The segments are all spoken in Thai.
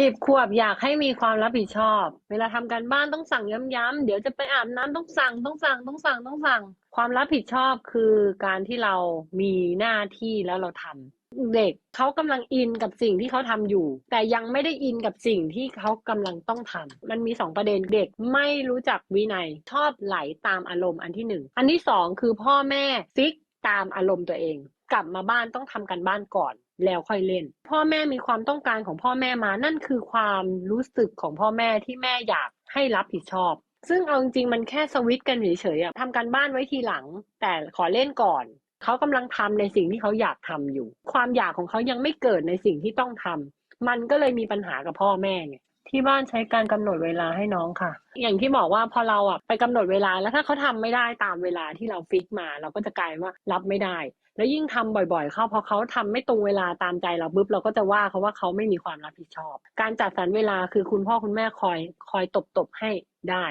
สิบขวบอยากให้มีความรับผิดชอบ เวลาทำการบ้านต้องสั่งย้ำๆเดี๋ยวจะไปอาบน้ำต้องสั่งต้องสั่งต้องสั่งต้องสั่ง ความรับผิดชอบคือการที่เรามีหน้าที่แล้วเราทำเด็กเขากำลังอินกับสิ่งที่เขาทำอยู่ แต่ยังไม่ได้อินกับสิ่งที่เขากำลังต้องทำมันมีสองประเด็นเด็กไม่รู้จักวินัยชอบไหลตามอารมณ์อันที่หนึ่งอันที่สองคือพ่อแม่ฟิกตามอารมณ์ตัวเอง กลับมาบ้านต้องทำการบ้านก่อน แล้วค่อยเล่น พ่อแม่มีความต้องการของพ่อแม่มานั่นคือความรู้สึกของพ่อแม่ที่แม่อยากให้รับผิดชอบ ซึ่งเอาจริงๆมันแค่สวิตช์กันเฉยๆอะทำการบ้านไว้ทีหลัง แต่ขอเล่นก่อนเขากำลังทำในสิ่งที่เขาอยากทำอยู่ ความอยากของเขายังไม่เกิดในสิ่งที่ต้องทำมันก็เลยมีปัญหากับพ่อแม่ไง ที่บ้านใช้การกำหนดเวลาให้น้องค่ะ อย่างที่บอกว่าพอเราอะไปกำหนดเวลาแล้วถ้าเขาทำไม่ได้ตามเวลาที่เราฟิกมา เราก็จะกลายว่ารับไม่ได้ แล้วยิ่งทำบ่อยๆ เข้าพอเขาทำไม่ตรงเวลาตามใจเราปุ๊บเราก็จะว่าเขาว่าเขาไม่มีความรับผิดชอบ การจัดสรรเวลาคือคุณพ่อคุณแม่คอยคอยตบๆให้ได้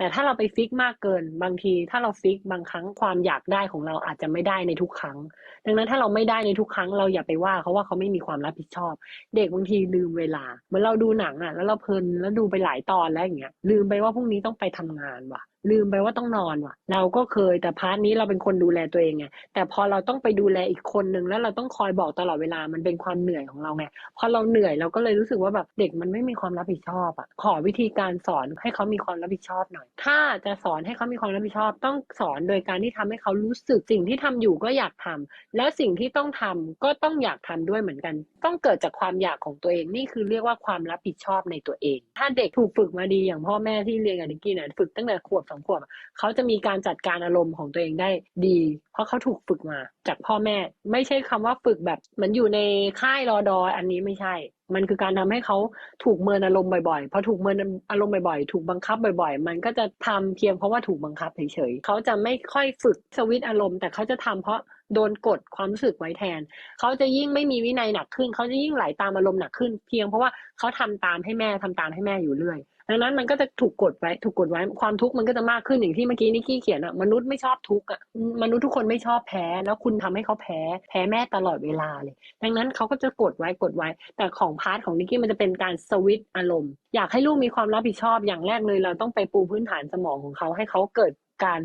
แต่ถ้าเราไปฟิกมากเกิน บางที ถ้าเราฟิกบางครั้งความอยากได้ของเราอาจจะไม่ได้ในทุกครั้ง ดังนั้นถ้าเราไม่ได้ในทุกครั้ง เราอย่าไปว่าเขาว่าเขาไม่มีความรับผิดชอบ เด็กบางทีลืมเวลาเหมือนเราดูหนังอะ แล้วเราเพลินแล้วดูไปหลายตอนแล้วอย่างเงี้ยลืมไปว่าพรุ่งนี้ต้องไปทำงานว่ะ ลืมไปว่าต้องนอนว่ะ เราก็เคยแต่พาร์ทนี้เราเป็นคนดูแลตัวเองไงแต่พอเราต้องไปดูแลอีกคนนึงแล้วเราต้องคอยบอกตลอดเวลามันเป็นความเหนื่อยของเราไงพอเราเหนื่อยเราก็เลยรู้สึกว่าแบบเด็กมันไม่มีความรับผิดชอบอะขอวิธีการสอนให้เขามีความรับผิดชอบหน่อย ถ้าจะสอนให้เขามีความรับผิดชอบ ต้องสอนโดยการที่ทำให้เขารู้สึกสิ่งที่ทำอยู่ก็อยากทำแล้วสิ่งที่ต้องทำก็ต้องอยากทำด้วยเหมือนกัน ต้องเกิดจากความอยากของตัวเองนี่คือเรียกว่าความรับผิดชอบในตัวเอง ถ้าเด็กถูกฝึกมาดีอย่างพ่อแม่ที่เรียนกับนิกกี้เนี่ยฝึกตั้งแต่ขวบสองขวบเขาจะมีการจัดการอารมณ์ของตัวเองได้ดี เพราะเขาถูกฝึกมา จากพ่อแม่ ไม่ใช่คำว่าฝึกแบบเหมือนอยู่ในค่ายรอดออันนี้ไม่ใช่ มันคือการทำให้เขาถูกเมินอารมณ์บ่อยๆพอถูกเมินอารมณ์บ่อยๆ ถูกบังคับบ่อยๆ มันก็จะทำเพียงเพราะว่าถูกบังคับเฉยๆเขาจะไม่ค่อยฝึกสวิตอารมณ์ แต่เขาจะทำเพราะโดนกดความรู้สึกไว้แทน เขาจะยิ่งไม่มีวินัยหนักขึ้น เขาจะยิ่งไหลตามอารมณ์หนักขึ้น เพียงเพราะว่าเขาทำตามให้แม่ทำตามให้แม่อยู่เรื่อย ดังนั้นมันก็จะถูกกดไว้ ถูกกดไว้ความทุกข์มันก็จะมากขึ้นอย่างที่เมื่อกี้นิกกี้เขียนอะมนุษย์ไม่ชอบทุกข์อะมนุษย์ทุกคนไม่ชอบแพ้ แล้วคุณทำให้เขาแพ้ แพ้แม่ตลอดเวลาเลย ดังนั้นเขาก็จะกดไว้กดไว้ แต่ของพาร์ทของนิกกี้มันจะเป็นการสวิตช์อารมณ์ อยากให้ลูกมีความรับผิดชอบอย่างแรกเลย เราต้องไปปูพื้นฐานสมองของเขาให้เขาเกิดการ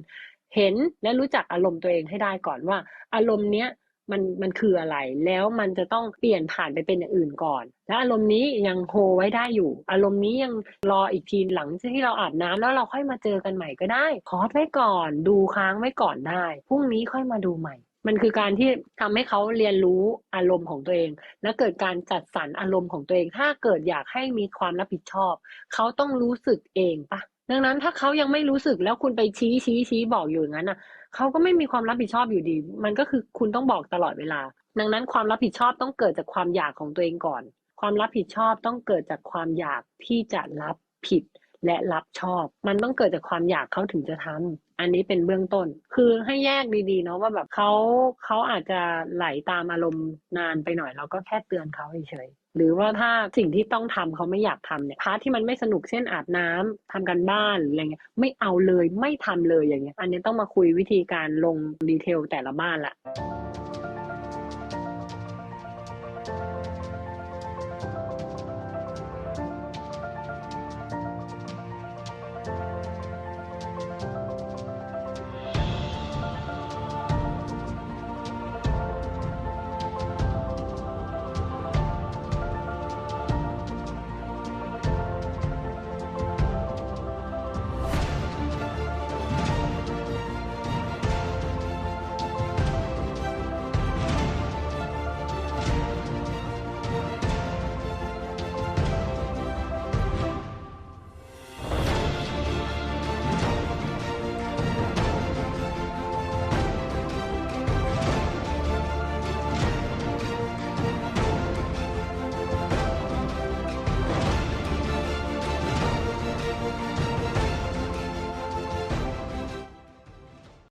เห็นและรู้จักอารมณ์ตัวเองให้ได้ก่อนว่า อารมณ์เนี้ย มันมันคืออะไร แล้วมันจะต้องเปลี่ยนผ่านไปเป็นอย่างอื่นก่อน แล้วอารมณ์นี้ยังโฮไว้ได้อยู่ อารมณ์นี้ยังรออีกทีหลังที่เราอาบน้ำแล้วเราค่อยมาเจอกันใหม่ก็ได้พอสไว้ก่อน ดูค้างไว้ก่อนได้พรุ่งนี้ค่อยมาดูใหม่ มันคือการที่ทำให้เขาเรียนรู้อารมณ์ของตัวเอง และเกิดการจัดสรรอารมณ์ของตัวเอง ถ้าเกิดอยากให้มีความรับผิดชอบ เขาต้องรู้สึกเองปะดังนั้นถ้าเขายังไม่รู้สึกแล้วคุณไปชี้ชี้ชี้บอกอยู่อย่างนั้นน่ะเขาก็ไม่มีความรับผิดชอบอยู่ดี มันก็คือคุณต้องบอกตลอดเวลา ดังนั้นความรับผิดชอบต้องเกิดจากความอยากของตัวเองก่อน ความรับผิดชอบต้องเกิดจากความอยากที่จะรับผิด และรับชอบ มันต้องเกิดจากความอยากเขาถึงจะทำอันนี้เป็นเบื้องต้น คือให้แยกดีๆเนาะว่าแบบเขาเขาอาจจะไหลตามอารมณ์นานไปหน่อย เราก็แค่เตือนเขาเฉยๆหรือว่าถ้าสิ่งที่ต้องทำเขาไม่อยากทำเนี่ยพาร์ทที่มันไม่สนุกเช่นอาบน้ำทำกันบ้านหรืออะไรเงี้ยไม่เอาเลยไม่ทำเลยอย่างเงี้ย อันนี้ต้องมาคุยวิธีการลงดีเทลแต่ละบ้านละ